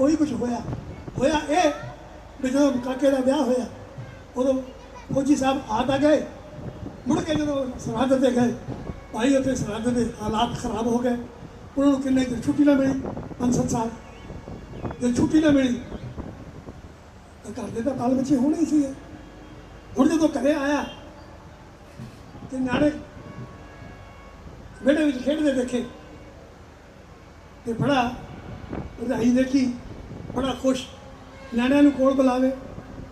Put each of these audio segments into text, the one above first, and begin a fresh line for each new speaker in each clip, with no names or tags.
ਉਹੀ ਕੁਝ ਹੋਇਆ? ਹੋਇਆ ਇਹ ਵੀ ਜਦੋਂ ਕਾਕੇ ਦਾ ਵਿਆਹ ਹੋਇਆ, ਉਦੋਂ ਫੌਜੀ ਸਾਹਿਬ ਆ ਤਾਂ ਗਏ। ਮੁੜ ਕੇ ਜਦੋਂ ਸਰਹੱਦ ਤੇ ਗਏ, ਭਾਈ ਉੱਥੇ ਸਰਹੱਦ ਦੇ ਹਾਲਾਤ ਖਰਾਬ ਹੋ ਗਏ। ਉਹਨਾਂ ਨੂੰ ਕਿੰਨੇ ਦਿਨ ਛੁੱਟੀ ਨਾ ਮਿਲੀ, ਪੰਜ ਸੱਤ ਸਾਲ। ਜੇ ਛੁੱਟੀ ਨਾ ਮਿਲੀ, ਤਾਂ ਘਰ ਦੇ ਤਾਂ ਬਾਲ ਬੱਚੇ ਹੋਣੇ ਹੀ ਸੀ ਹੁਣ ਜਦੋਂ ਘਰੇ ਆਇਆ, ਤੇ ਨਾਲੇ ਵਿਹੜੇ ਵਿੱਚ ਖੇਡਦੇ ਦੇਖੇ। ਤੇ ਬੜਾ ਵਧਾਈ ਦੇਖੀ। ਬੜਾ ਖੁਸ਼। ਨਿਆਣਿਆਂ ਨੂੰ ਕੋਲ ਬੁਲਾਵੇ।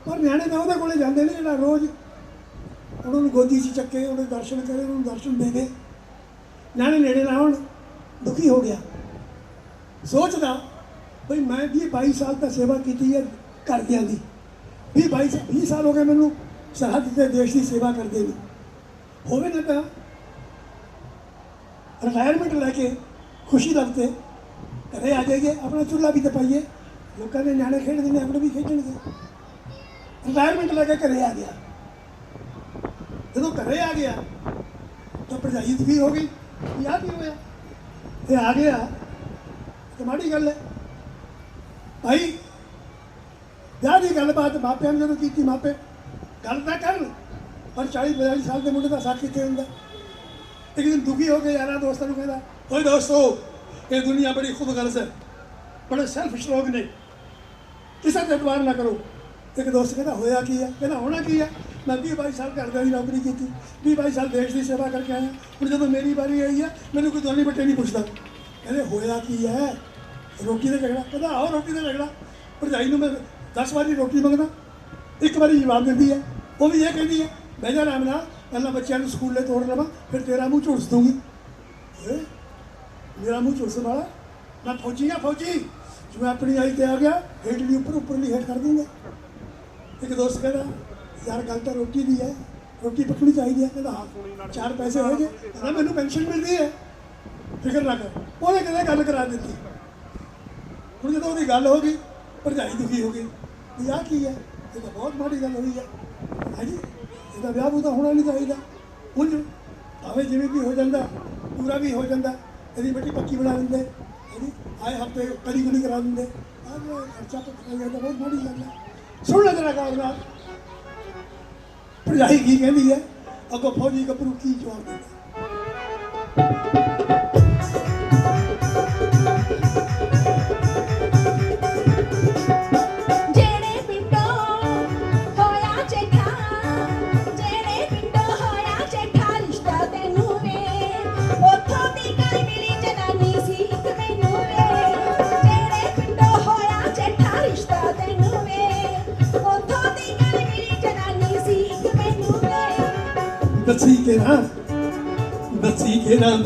ਪਰ ਨਿਆਣੇ ਤਾਂ ਉਹਦੇ ਕੋਲੇ ਜਾਂਦੇ ਨੇ ਜਿਹੜਾ ਰੋਜ਼ ਉਹਨਾਂ ਨੂੰ ਗੋਦੀ 'ਚ ਚੱਕੇ, ਉਹਦੇ ਦਰਸ਼ਨ ਕਰੇ, ਉਹਨਾਂ ਨੂੰ ਦਰਸ਼ਨ ਦੇ ਦੇ ਨਿਆਣੇ ਨੇੜੇ ਨਾ ਆਉਣ, ਦੁਖੀ ਹੋ ਗਿਆ। ਸੋਚਦਾ, ਬਈ ਮੈਂ ਵੀ 22 ਸਾਲ ਤਾਂ ਸੇਵਾ ਕੀਤੀ ਹੈ ਘਰਦਿਆਂ ਦੀ। ਵੀ 22 ਸਾਲ 20 ਸਾਲ ਹੋ ਗਏ ਮੈਨੂੰ ਸਰਹੱਦ ਤੇ ਦੇਸ਼ ਦੀ ਸੇਵਾ ਕਰਦੇ ਨੂੰ। ਹੋਵੇ ਨਾ ਤਾਂ ਰਿਟਾਇਰਮੈਂਟ ਲੈ ਕੇ ਖੁਸ਼ੀ ਲੱਗਦੇ ਘਰੇ ਆ ਜਾਈਏ, ਆਪਣਾ ਚੁੱਲ੍ਹਾ ਵੀ ਤਪਾਈਏ। ਲੋਕਾਂ ਦੇ ਨਿਆਣੇ ਖੇਡਦੇ ਨੇ ਆਪਣੇ ਵੀ ਖੇਡਣਗੇ। ਰਿਟਾਇਰਮੈਂਟ ਲੈ ਕੇ ਘਰੇ ਆ ਗਿਆ। ਜਦੋਂ ਘਰੇ ਆ ਗਿਆ, ਤਾਂ ਭਰਜਾਈ ਦੁਖੀ ਹੋ ਗਈ, ਵੀ ਆਹ ਕੀ ਹੋਇਆ? ਇਹ ਆ ਗਿਆ। ਤੇ ਮਾੜੀ ਗੱਲ ਹੈ। ਭਾਈ, ਵਿਆਹ ਦੀ ਗੱਲਬਾਤ ਮਾਪਿਆਂ ਨੇ ਜਦੋਂ ਕੀਤੀ, ਮਾਪੇ ਗੱਲ ਤਾਂ ਕਰਨ, ਪਰ 40 42 ਸਾਲ ਦੇ ਮੁੰਡੇ ਦਾ ਸਾਥ ਕਿੱਥੇ ਹੁੰਦਾ? ਇੱਕ ਦਿਨ ਦੁਖੀ ਹੋ ਕੇ ਯਾਰਾਂ ਦੋਸਤਾਂ ਨੂੰ ਕਹਿੰਦਾ, ਓਏ ਦੋਸਤੋ, ਇਹ ਦੁਨੀਆ ਬੜੀ ਖੁਦਗਰਜ਼ ਹੈ। ਬੜੇ ਸੈਲਫਿਸ਼ ਲੋਕ ਨੇ। ਕਿਸੇ ਤੇ ਇਤਬਾਰ ਨਾ ਕਰੋ। ਇੱਕ ਦੋਸਤ ਕਹਿੰਦਾ, ਹੋਇਆ ਕੀ ਹੈ ਕਹਿੰਦਾ, ਹੋਣਾ ਕੀ ਹੈ ਮੈਂ 20 22 ਸਾਲ ਘਰ ਦੀ ਨੌਕਰੀ ਕੀਤੀ। 20 22 ਸਾਲ ਦੇਸ਼ ਦੀ ਸੇਵਾ ਕਰਕੇ ਆਇਆ। ਹੁਣ ਜਦੋਂ ਮੇਰੀ ਵਾਰੀ ਆਈ ਹੈ ਮੈਨੂੰ ਕੋਈ ਦੋਨੀ ਬੱਟੇ ਨਹੀਂ ਪੁੱਛਦਾ। ਕਹਿੰਦੇ, ਹੋਇਆ ਕੀ ਹੈ ਰੋਟੀ ਦਾ ਝਗੜਾ। ਕਹਿੰਦਾ ਆਓ ਰੋਟੀ ਦਾ ਝਗੜਾ। ਭਰਜਾਈ ਨੂੰ ਮੈਂ 10 ਵਾਰੀ ਰੋਟੀ ਮੰਗਦਾ। ਇੱਕ ਵਾਰੀ ਜਵਾਬ ਦਿੰਦੀ ਹੈ ਉਹ ਵੀ ਇਹ ਕਹਿੰਦੀ ਹੈ ਬਹਿ ਜਾ ਆਰਾਮ ਨਾਲ, ਪਹਿਲਾਂ ਬੱਚਿਆਂ ਨੂੰ ਸਕੂਲੇ ਤੋੜ ਲਵਾਂ, ਫਿਰ ਤੇਰਾ ਮੂੰਹ ਝੁਲਸ ਦੂੰਗੀ ਮੇਰਾ ਮੂੰਹ ਝੁਲਸ ਵਾਲਾ? ਮੈਂ ਫੌਜੀ ਆ ਫੌਜੀ। ਜਿਵੇਂ ਮੈਂ ਆਪਣੀ ਆਈ ਤੇ ਆ ਗਿਆ ਹੇਠਲੀ ਉੱਪਰ, ਉੱਪਰਲੀ ਹੇਠ ਕਰ ਦੂੰਗਾ। ਇੱਕ ਦੋਸਤ ਕਹਿੰਦਾ, ਯਾਰ, ਗੱਲ ਤਾਂ ਰੋਟੀ ਦੀ ਹੈ, ਰੋਟੀ ਪੱਕਣੀ ਚਾਹੀਦੀ ਹੈ। ਕਹਿੰਦਾ, ਹਾਂ, ਚਾਰ ਪੈਸੇ ਹੋਣਗੇ ਕਹਿੰਦਾ, ਮੈਨੂੰ ਪੈਨਸ਼ਨ ਮਿਲਦੀ ਹੈ। ਫਿਕਰ ਨਾ ਕਰ। ਉਹਨੇ ਕਹਿੰਦਾ ਗੱਲ ਕਰਾ ਦਿੱਤੀ। ਹੁਣ ਜਦੋਂ ਉਹਦੀ ਗੱਲ ਹੋ ਗਈ, ਭਰਜਾਈ ਦੁਖੀ ਹੋ ਗਈ। ਵੀ ਆਹ ਕੀ ਹੈ? ਇਹ ਤਾਂ ਬਹੁਤ ਮਾੜੀ ਗੱਲ ਹੋਈ ਹੈ। ਹਾਂਜੀ, ਇਹਦਾ ਵਿਆਹ ਬੂਤਾ ਹੋਣਾ ਨਹੀਂ ਚਾਹੀਦਾ। ਉਂਝ ਭਾਵੇਂ ਜਿਵੇਂ ਵੀ ਹੋ ਜਾਂਦਾ, ਪੂਰਾ ਵੀ ਹੋ ਜਾਂਦਾ, ਇਹਦੀ ਮਿੱਟੀ ਪੱਕੀ ਬਣਾ ਦਿੰਦੇ ਹਾਂਜੀ। ਆਏ ਹਫ਼ਤੇ ਕਦੀ ਕਦੀ ਕਰਾ ਦਿੰਦੇ। ਆਹ ਜੋ ਖਰਚਾ ਪੱਕਾ ਜਾਂਦਾ ਬਹੁਤ ਮਾੜੀ ਗੱਲ ਹੈ ਸੁਣ ਲੈ ਜਰਾ ਗੌਰ ਨਾਲ ਭਰਜਾਈ ਕੀ ਕਹਿੰਦੀ ਹੈ? ਅੱਗੋਂ ਫੌਜੀ ਗੱਭਰੂ ਕੀ ਜਵਾਬ ਦਿੰਦਾ?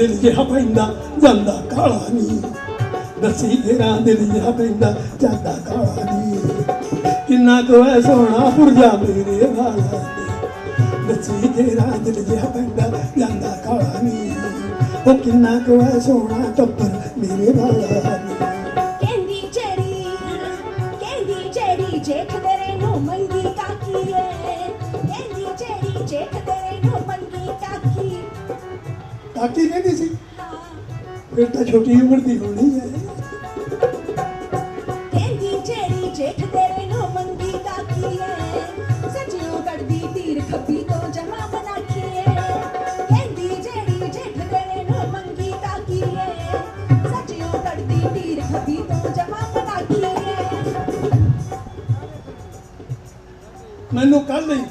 ਦਿਲ ਜਿਹਾ ਪੈਂਦਾ, ਜਾਂਦਾ ਕਾਲਾ ਨੀ। ਦੱਸੀ ਕੇ ਦਿਲ ਜਿਹਾ ਪੈਂਦਾ, ਜਾਂਦਾ ਕਾਲਾ ਨੀ। ਕਿੰਨਾ ਕੁ ਹੈ ਸੋਹਣਾ ਪੁਰਜਾ ਮੇਰੇ ਵਾਲਾ ਨੀ। ਦੱਸੀ ਕੇ ਨਾ ਦਿਲ ਜਿਹਾ ਪੈਂਦਾ, ਜਾਂਦਾ ਕਾਲਾ ਨੀ। ਉਹ ਕਿੰਨਾ ਕੁ ਹੈ ਸੋਹਣਾ ਟੱਬਰ ਮੇਰੇ ਵਾਲਾ
ਕਾਕੀ ਕਹਿੰਦੀ
ਸੀ। ਫਿਰ ਤਾਂ ਛੋਟੀ ਉਮਰ ਦੀ ਹੋਣੀ ਹੈ।
ਕਹਿੰਦੀ ਜਿਹੜੀ ਜੇਠ ਤੇਰੇ ਨੂੰ ਮੰਗੀ ਕਾਕੀ ਏ ਸੱਚਿਓ ਕੱਢਦੀ ਤੀਰ ਖੱਬੀ ਤੋਂ ਜਮਾ ਬਨਾਖੀ ਏ ਕਹਿੰਦੀ ਜਿਹੜੀ ਜੇਠ ਤੇਰੇ ਨੂੰ ਮੰਗੀ ਕਾਕੀ ਏ ਸੱਚਿਓ ਕੱਢਦੀ ਤੀਰ ਖੱਬੀ ਤੋਂ ਜਮਾ ਬਨਾਖੀ ਏ
ਮੈਨੂੰ ਕੱਲ ਹੀ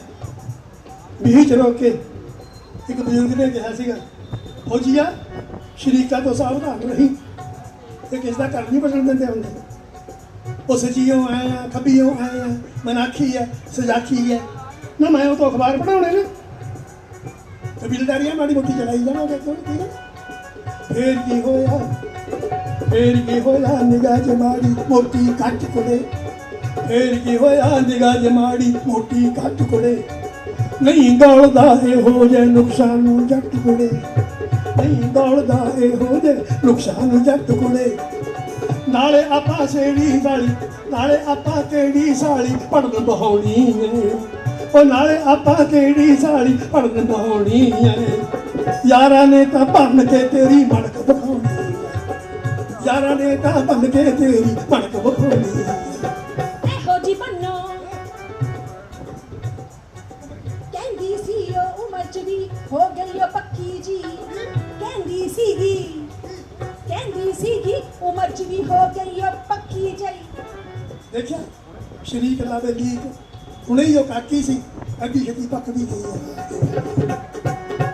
ਬੀਚ ਰੋਕ ਕੇ ਇੱਕ ਬਜ਼ੁਰਗ ਨੇ ਕਿਹਾ ਸੀਗਾ ਫੌਜੀਆ ਸ਼ਰੀਕਾ ਤੋਂ ਸਾਵਧਾਨ ਰਹੀ ਇਹ ਕਿਸ ਦਾ ਘਰ ਨਹੀਂ ਬਚਣ ਦਿੰਦੇ ਹੁੰਦੇ। ਉਹ ਸਜੀਓ ਆਇਆ ਆ, ਖੱਬੀਓ ਆਏ ਮਨਾਖੀ ਹੈ ਸਜਾਖੀ ਹੈ ਨਾ ਮੈਂ ਉਹ ਤੋਂ ਅਖਬਾਰ ਪੜਾਉਣੇ ਨੇ। ਕਬੀਲਦਾਰੀਆਂ ਮਾੜੀ ਮੋਟੀ ਚਲਾਈ ਜਾਵਾਂਗੇ ਕਿਉਂ ਠੀਕ ਹੈ ਫੇਰ ਕੀ ਹੋਇਆ? ਫੇਰ ਕੀ ਹੋਇਆ? ਨਿਗਾਹ ਚ ਮਾੜੀ ਮੋਟੀ ਕੱਟ ਕੁੜੇ। ਫੇਰ ਕੀ ਹੋਇਆ? ਨਿਗਾਹ ਚ ਮਾੜੀ ਮੋਟੀ ਕੱਟ ਕੁੜੇ। ਨਹੀਂ ਗੌਲਦਾ ਹੋ ਜੇ ਨੁਕਸਾਨ ਨੂੰ ਜੱਟ ਕੁੜੇ। ਨਹੀਂ ਗੌਲਦਾ ਇਹੋ ਜੇ ਨੁਕਸਾਨ ਜੱਟ ਕੁੜੇ ਨਾਲੇ ਆਪਾਂ ਸੇੜੀ ਵਾਲੀ, ਨਾਲੇ ਆਪਾਂ ਕਿਹੜੀ ਸਾਲੀ ਪੜਨ ਬਹਾਉਣੀ ਉਹ ਨਾਲੇ ਆਪਾਂ ਕਿਹੜੀ ਸਾਲੀ ਪੜਨ ਬਹਾਉਣੀ ਏ। ਯਾਰਾਂ ਨੇ ਤਾਂ ਭੰਨ ਕੇ ਤੇਰੀ ਮਣਕ ਬਖਾਉਣੀ ਯਾਰਾਂ ਨੇ ਤਾਂ ਭੰਨ ਕੇ ਤੇਰੀ ਮਣਕ ਬਖਾਉਣੀ ਸੀਗੀ। ਕਹਿੰਦੀ ਸੀਗੀ ਉਮਰ ਜਿਵੇਂ ਹੋ ਗਈ ਆ ਪੱਕੀ ਜਈ ਦੇਖਿਆ ਸ਼ਰੀਕ ਅੱਲਾ ਦੇ ਲੀਕ ਹੁਣੇ ਹੀ ਉਹ ਕਾਕੀ ਸੀ ਅੱਡੀ ਛੇਤੀ ਪੱਕਦੀ ਗਈ ਹੈ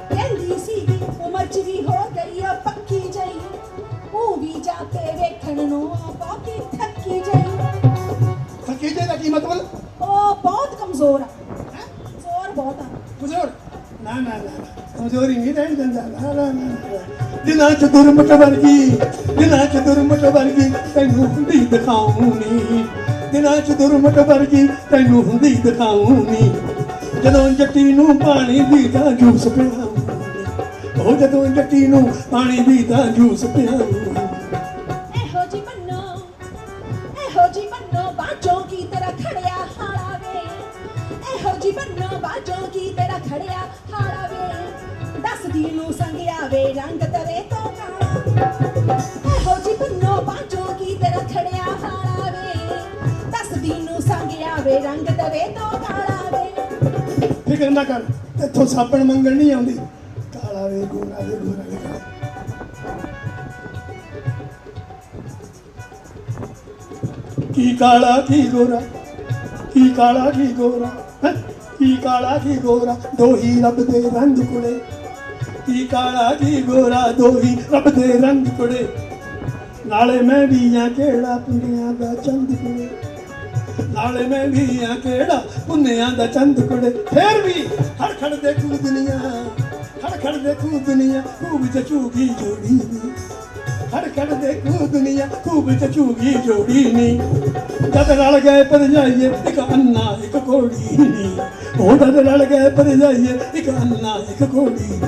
ਕਹਿੰਦੀ ਸੀਗੀ ਉਮਰ ਜਿਵੇਂ ਹੋ ਗਈ ਆ ਪੱਕੀ ਜਈ ਉਹ ਵੀ ਜਾ ਕੇ ਵੇਖਣ ਨੂੰ ਆਪਾ ਕੇ ਥੱਕੀ ਜਈ
ਥੱਕੀ ਜੇ ਦਾ ਕੀ ਮਤਲਬ?
ਉਹ ਬਹੁਤ ਕਮਜ਼ੋਰ ਆ। ਹੈਂ? ਜ਼ੋਰ ਬਹੁਤ ਆ।
ਬਜ਼ੁਰਗ ਨਾ ਨਾ ਨਾ ਨਾ, ਕਮਜ਼ੋਰੀ ਨਹੀਂ ਰਹਿਣ ਦਿੰਦਾ। ਨਾ ਨਾ ਨਾ, ਨਾ। ਦਿਲਾਂ ਚ ਦੁਰਮਟ ਵਰਗੀ, ਦਿਲਾਂ ਚ ਦੁਰਮਟ ਵਰਗੀ ਤੈਨੂੰ ਹੁੰਦੀ ਦਿਖਾਉਣੀ। ਦਿਲਾਂ ਚ ਦੁਰਮਟ ਵਰਗੀ ਤੈਨੂੰ ਹੁੰਦੀ ਦਿਖਾਉਣੀ। ਜਦੋਂ ਜੱਟੀ ਨੂੰ ਪਾਣੀ ਦੀ ਤਾਂ ਜੂਸ ਪਿਆਉਣੀ ਉਹ ਜਦੋਂ ਜੱਟੀ ਨੂੰ ਪਾਣੀ ਦੀ ਤਾਂ ਜੂਸ ਪਿਆਉਣੀ
ਇਹੋ ਜੀ ਮੰਨੋ ਇਹੋ ਜੀ ਮੰਨੋ ਬਾਜੋ ਕੀ ਤੇਰਾ ਖੜਿਆ ਹਾਲਾ ਵੇ? ਇਹੋ ਜੀ ਮੰਨੋ ਬਾਜੋ ਕੀ ਤੇਰਾ ਖੜਿਆ ਹਾਲਾ ਵੇ? ਦੱਸਦੀ ਨੂੰ ਸੰਗਿਆ ਵੇ ਰੰਗ ਤੇਰੇ ਤੋਂ ਕਾਲਾ ਇਹੋ ਜੀ ਮੰਨੋ ਬਾਜੋ ਕੀ ਤੇਰਾ ਖੜਿਆ ਹਾਲਾ ਵੇ। ਦੱਸਦੀ ਨੂੰ ਸੰਗਿਆ ਵੇ ਰੰਗ ਤੇਰੇ ਤੋਂ ਕਾਲਾ ਵੇ।
ਫਿਕਰ ਨਾ ਕਰ, ਇੱਥੋਂ ਸਾਬਣ ਮੰਗਣ ਨਹੀਂ ਆਉਂਦੀ। ਕਾਲਾ ਵੇ, ਗੋਰਾ ਵੇ ਗੋਰਾ ਵੇ। ਕੀ ਕਾਲਾ, ਕੀ ਗੋਰਾ? ਕੀ ਕਾਲਾ, ਕੀ ਗੋਰਾ? ਹੈਂ? ਕੀ ਕਾਲਾ, ਕੀ ਗੋਰਾ? ਦੋਹੀ ਰੱਬ ਦੇ ਰੰਗ ਕੁੜੇ ਕੀ ਕਾਲਾ ਕੀ ਗੋਰਾ ਦੋਹੀ, ਰੱਬ ਦੇ ਰੰਗ ਕੁੜੇ ਨਾਲੇ ਮੈਂ ਵੀ ਆ ਕਿਹੜਾ ਪੁੰਨਿਆਂ ਦਾ ਚੰਦ ਕੁੜੇ ਨਾਲੇ ਮੈਂ ਵੀ ਆ ਕਿਹੜਾ ਪੁੰਨਿਆਂ ਦਾ ਚੰਦ ਕੁੜੇ ਫੇਰ ਵੀ ਹੜ ਖੜ ਦੇਖੂ ਦੁਨੀਆ ਹੜ ਖੜ ਦੇਖੂ ਦੁਨੀਆ ਖੂਬ ਚਚੂਗੀ ਜੋੜੀ ਨੀ। ਹੜ ਖੜ ਦੇਖੂ ਦੁਨੀਆ ਖੂਬ ਚਚੂਗੀ ਜੋੜੀ ਨੀ। ਜਦ ਰਲ ਗਏ ਪਰਜਾਈਏ ਇੱਕ ਅੰਨਾ, ਇੱਕ ਕੋੜੀ ਨੀ। ਉਹ ਜਦ ਰਲ ਗਏ ਪਰਜਾਈਏ ਇੱਕ ਅੰਨਾ, ਇੱਕ ਕੋੜੀ ਨੀ।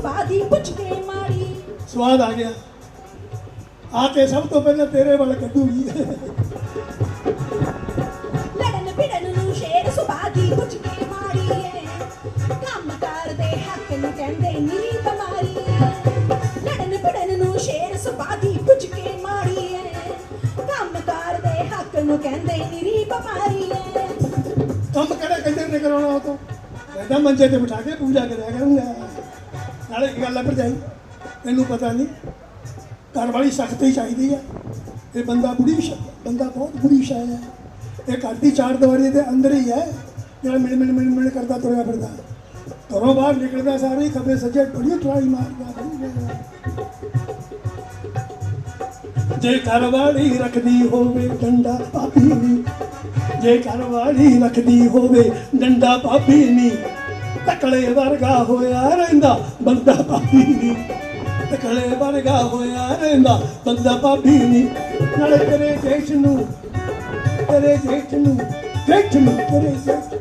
ਸ਼ੇਰ ਸੁਭਾ ਦੀ ਪੁੱਜ ਕੇ ਮਾਰੀ।
ਸਵਾਦ ਆ ਗਿਆ। ਆ ਕੇ ਸਭ ਤੋਂ ਪਹਿਲਾਂ ਤੇਰੇ ਵੱਲ ਕੱਢੂਗੀ
ਲੜਨ ਭਿੜਨ ਨੂੰ ਸ਼ੇਰ ਕੇ ਕੰਮ ਕਰਦੇ ਹੱਕ ਨੂੰ ਕਹਿੰਦੇ ਨੀ ਤਮਾਰੀ ਐ ਲੜਨ ਭਿੜਨ ਨੂੰ ਸ਼ੇਰ ਕੇ ਕੰਮ ਕਰਦੇ ਹੱਕ ਨੂੰ ਕਹਿੰਦੇ ਨੀ ਬਿਮਾਰੀ ਐ
ਕੰਮ ਕਿਹੜਾ ਕੰਜਰ ਨੇ ਕਰਾਉਣਾ ਉਹ ਤੋਂ? ਕਹਿੰਦਾ ਮੰਜੇ ਤੇ ਬਿਠਾ ਕੇ ਪੂਜਾ ਕਰਿਆ ਕਰੂੰਗਾ। ਨਾਲੇ ਇੱਕ ਗੱਲ ਹੈ ਭਰਜਾਈ, ਤੈਨੂੰ ਪਤਾ ਨਹੀਂ, ਘਰ ਵਾਲੀ ਸਖਤੀ ਚਾਹੀਦੀ ਹੈ ਇਹ ਬੰਦਾ ਬੁਰੀ ਸ਼ ਬੰਦਾ ਬਹੁਤ ਬੁਰੀ ਸ਼ੈ ਹੈ ਇਹ ਘਰ ਦੀ ਚਾਰ ਦੀਵਾਰੀ ਦੇ ਅੰਦਰ ਹੀ ਹੈ ਜਿਹੜਾ ਮਿਣ ਮਿਣ ਮਿਣ ਮਿਣ ਕਰਦਾ, ਤੁਰਿਆ ਫਿਰਦਾ। ਘਰੋਂ ਬਾਹਰ ਨਿਕਲਦਾ, ਸਾਰੇ ਖੱਬੇ ਸੱਜੇ ਬੜੀ ਟਰਾਈ ਮਾਰਦਾ। ਜੇ ਘਰ ਰੱਖਦੀ ਹੋਵੇ ਡੰਡਾ ਪਾਪੀ ਨੀ। ਜੇ ਘਰ ਰੱਖਦੀ ਹੋਵੇ ਡੰਡਾ ਪਾਪੀ ਨੀ। ਤਕਲੇ ਵਰਗਾ ਹੋਇਆ ਰਹਿੰਦਾ, ਬੰਦਾ ਭਾਬੀ ਨੀ ਤਕਲੇ ਵਰਗਾ ਹੋਇਆ ਰਹਿੰਦਾ, ਬੰਦਾ ਭਾਬੀ ਨੀ ਨਾਲੇ ਤੇਰੇ ਜੇਠ ਨੂੰ, ਤੇਰੇ ਜੇਠ ਨੂੰ ਜੇਠ ਨੂੰ ਤੇਰੇ ਜੇਠ।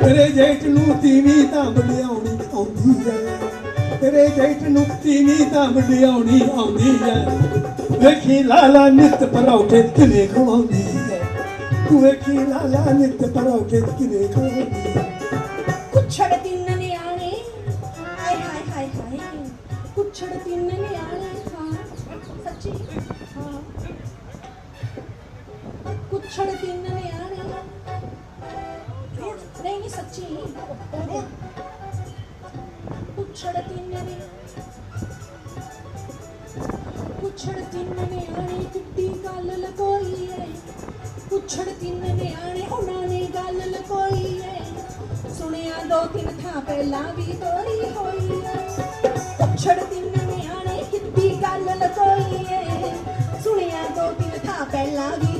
ਤੇਰੇ ਜੇਠ ਨੂੰ ਤੀਵੀਂ ਤਾਂ ਵਡਿਆਉਣੀ ਆਉਂਦੀ ਹੈ ਤੇਰੇ ਜੇਠ ਨੂੰ ਤੀਵੀਂ ਤਾਂ ਵਡਿਆਉਣੀ ਆਉਂਦੀ ਹੈ ਵੇਖੀ ਲਾਲਾ ਨਿਤ ਪਰੌਠੇ ਕਿਵੇਂ ਖਵਾਉਂਦੀ ਹੈ ਤੂੰ ਵੇਖੀ ਲਾਲਾ ਨਿਤ ਪਰੌਠੇ ਕਿਵੇਂ ਖਵਾਉਂਦੀ
ਕੁਛੜ ਤਿੰਨ ਨੇ। ਨਿਆਣੇ ਕਿੱਡੀ ਗੱਲ ਲਕੋਈ ਏ। ਕੁਛੜ ਨਿਆਣੇ, ਉਹਨਾਂ ਨੇ ਗੱਲ ਲਕੋਈ ਏ। ਸੁਣਿਆ ਦੋ ਤਿੰਨ ਥਾਂ ਪਹਿਲਾਂ ਵੀ ਤੋਰੀ ਹੋਈ ਏ। ਕੁਛੜ ਤਿੰਨ ਨਿਆਣੇ ਕਿੱਡੀ ਗੱਲ ਲਕੋਈ ਏ। ਸੁਣਿਆ ਦੋ ਤਿੰਨ ਥਾਂ ਪਹਿਲਾਂ ਵੀ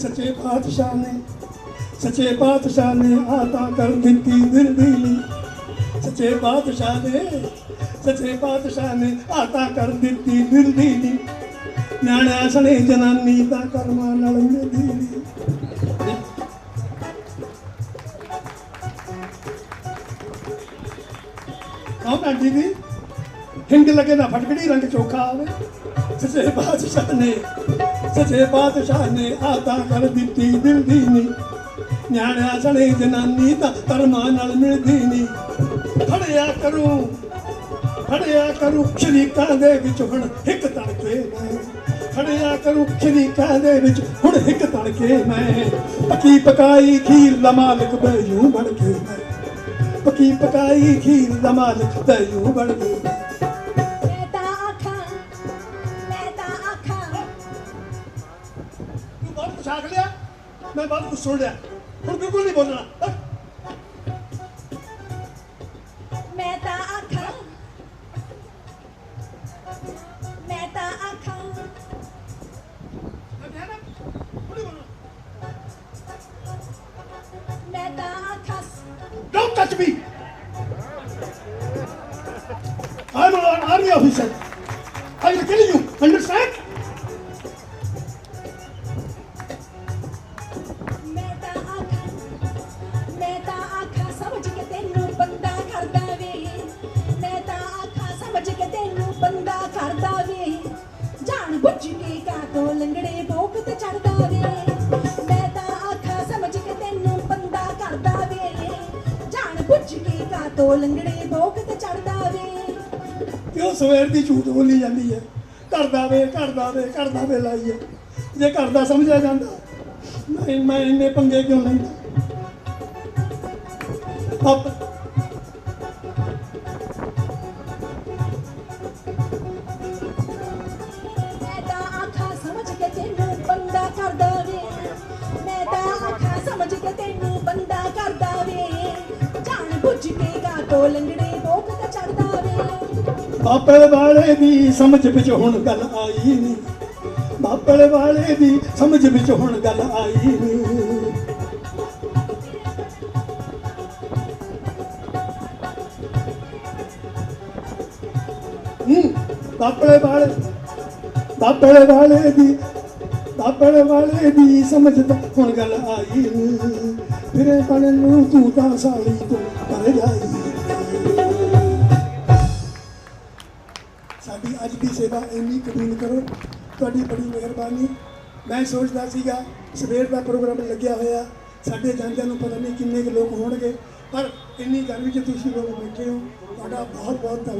ਸੱਚੇ ਪਾਤਸ਼ਾਹ ਨੇ, ਸੱਚੇ ਪਾਤਸ਼ਾਹ ਨੇ ਆਤਾ ਕਰ ਦਿੱਤੀ ਦਿਲ ਦੀ ਸੱਚੇ ਪਾਤਸ਼ਾਹ ਨੇ, ਸੱਚੇ ਪਾਤਸ਼ਾਹ ਨੇ ਆਤਾ ਕਰ ਦਿੱਤੀ ਦਿਲ ਦੀ ਨੀ। ਸਣੇ ਜਨਾਨੀ ਦਾ ਕਰਮਾਂ ਨਾਲ ਮਿਲਦੀ ਨੀ। ਕੌਣ ਆਂਟੀ ਦੀ ਹਿੰਗ ਲਗੇ ਨਾ ਫਟਕੜੀ ਰੰਗ ਚੋਖਾ ਆਵੇ ਸੱਚੇ ਬਾਦਸ਼ਾਹ ਨੇ, ਸੱਚੇ ਪਾਤਸ਼ਾਹ ਨੇ ਆਤਾ ਕਰ ਦਿੱਤੀ ਦਿਲ ਦੀ ਨੀ। ਨਿਆਣਿਆਂ ਸਣੇ ਜਨਾਨੀ ਤਾਂ ਕਰਮਾਂ ਨਾਲ ਮਿਲਦੀ ਨੀ। ਫੜਿਆ ਕਰੂੰ, ਫੜਿਆ ਕਰੂ ਸ਼ਰੀਕਾਂ ਦੇ ਵਿੱਚ ਹੁਣ ਇੱਕ ਤੜਕੇ ਮੈਂ। ਖੜਿਆ ਕਰੂੰ ਸ਼ਰੀਕਾਂ ਦੇ ਵਿੱਚ ਹੁਣ ਇੱਕ ਤੜਕੇ ਮੈਂ। ਪੱਕੀ ਪਕਾਈ ਖੀਰ ਦਾ ਮਾਲਕ ਬੈਜੂ ਬਣ ਕੇ ਮੈਂ। ਪੱਕੀ ਪਕਾਈ ਖੀਰ ਦਾ ਮਾਲਕ ਬੈਜੂ ਬਣ ਕੇ
ਤੂੰ
ਲਿਆ? ਮੈਂ ਬਾਅਦ ਕੁਛ ਸੁਣ ਲਿਆ। ਹੁਣ ਬਿਲਕੁਲ ਨਹੀਂ ਬੋਲਣਾ।
ਮੈਂ ਤਾਂ ਆਖਾਂ ਲੰਗੜੇ ਭੋਗ ਤੇ ਚੜਦਾ ਵੇ
ਕਿਉਂ ਸਵੇਰ ਦੀ ਝੂਠ ਬੋਲੀ ਜਾਂਦੀ ਹੈ? ਘਰ ਦਾ ਵੇ, ਘਰ ਵੇ, ਘਰ ਦਾ ਵੇ ਲਾਈ ਹੈ ਜੇ ਘਰ ਦਾ ਸਮਝਿਆ ਜਾਂਦਾ ਮੈਂ ਮੈਂ ਇੰਨੇ ਪੰਗੇ ਕਿਉਂ ਲੈਂਦਾ? ਆਪ
ਤੋਂ ਲੰਗੜੇ ਭੋਗ ਤੇ ਚੜਦਾ ਵੇ।
ਬਾਪਲ ਵਾਲੇ ਦੀ ਸਮਝ ਵਿੱਚ ਹੁਣ ਗੱਲ ਆਈ ਨਹੀਂ ਬਾਪਲ ਵਾਲੇ ਦੀ ਸਮਝ ਵਿੱਚ ਹੁਣ ਗੱਲ ਆਈ ਨਹੀਂ ਹੂੰ ਵਾਲੇ ਬਾਪਲ ਵਾਲੇ ਦੀ ਬਾਪਲ ਵਾਲੇ ਦੀ ਸਮਝ ਹੁਣ ਗੱਲ ਆਈ ਨਹੀਂ ਫਿਰੇ ਪਣ ਨੂੰ ਤੂੰ ਤਾਂ ਸਾਲੀ ਤੋਂ ਕਰ ਜਾਈ। ਅੱਜ ਦੀ ਸੇਵਾ ਇੰਨੀ ਕਬੂਲ ਕਰੋ। ਤੁਹਾਡੀ ਬੜੀ ਮਿਹਰਬਾਨੀ। ਮੈਂ ਸੋਚਦਾ ਸੀਗਾ, ਸਵੇਰ ਦਾ ਪ੍ਰੋਗਰਾਮ ਲੱਗਿਆ ਹੋਇਆ। ਸਾਡੇ ਜਾਂਦਿਆਂ ਨੂੰ ਪਤਾ ਨਹੀਂ ਕਿੰਨੇ ਕੁ ਲੋਕ ਹੋਣਗੇ। ਪਰ ਇੰਨੀ ਗਰਮੀ 'ਚ ਤੁਸੀਂ ਲੋਕ ਬੈਠੇ ਹੋ। ਤੁਹਾਡਾ ਬਹੁਤ ਬਹੁਤ ਧੰਨਵਾਦ।